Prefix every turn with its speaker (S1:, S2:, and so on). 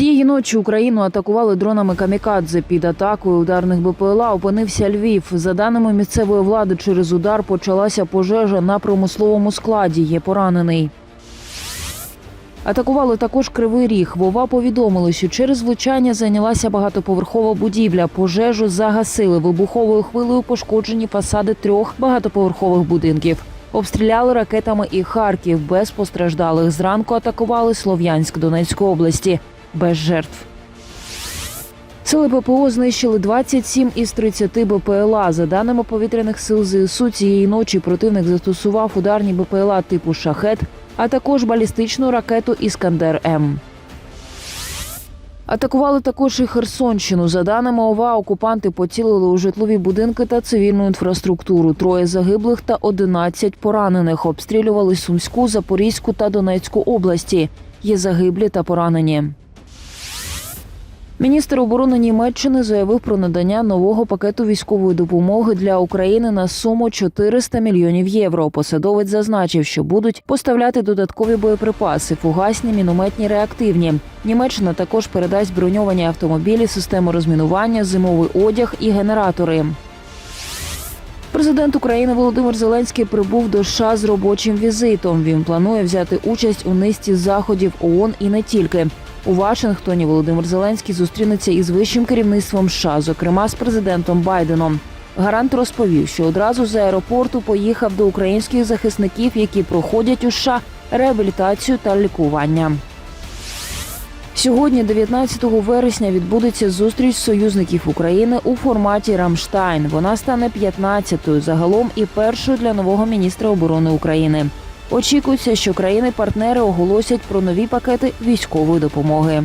S1: Цієї ночі Україну атакували дронами камікадзе. Під атакою ударних БПЛА опинився Львів. За даними місцевої влади, через удар почалася пожежа на промисловому складі. Є поранений. Атакували також Кривий Ріг. Вова повідомили, що через влучання зайнялася багатоповерхова будівля. Пожежу загасили. Вибуховою хвилею пошкоджені фасади трьох багатоповерхових будинків. Обстріляли ракетами і Харків без постраждалих. Зранку атакували Слов'янськ Донецької області без жертв. Сили ППО знищили 27 із 30 БПЛА. За даними повітряних сил ЗСУ, цієї ночі противник застосував ударні БПЛА типу шахет, а також балістичну ракету Іскандер М. Атакували також і Херсонщину. За даними ОВА, окупанти поцілили у житлові будинки та цивільну інфраструктуру. Троє загиблих та 11 поранених. Обстрілювали Сумську, Запорізьку та Донецьку області. Є загиблі та поранені. Міністр оборони Німеччини заявив про надання нового пакету військової допомоги для України на суму 400 мільйонів євро. Посадовець зазначив, що будуть поставляти додаткові боєприпаси, фугасні, мінометні, реактивні. Німеччина також передасть броньовані автомобілі, систему розмінування, зимовий одяг і генератори. Президент України Володимир Зеленський прибув до США з робочим візитом. Він планує взяти участь у низці заходів ООН і не тільки. У Вашингтоні Володимир Зеленський зустрінеться із вищим керівництвом США, зокрема з президентом Байденом. Гарант розповів, що одразу з аеропорту поїхав до українських захисників, які проходять у США реабілітацію та лікування. Сьогодні, 19 вересня, відбудеться зустріч союзників України у форматі Рамштайн. Вона стане 15-ю загалом і першою для нового міністра оборони України. Очікується, що країни-партнери оголосять про нові пакети військової допомоги.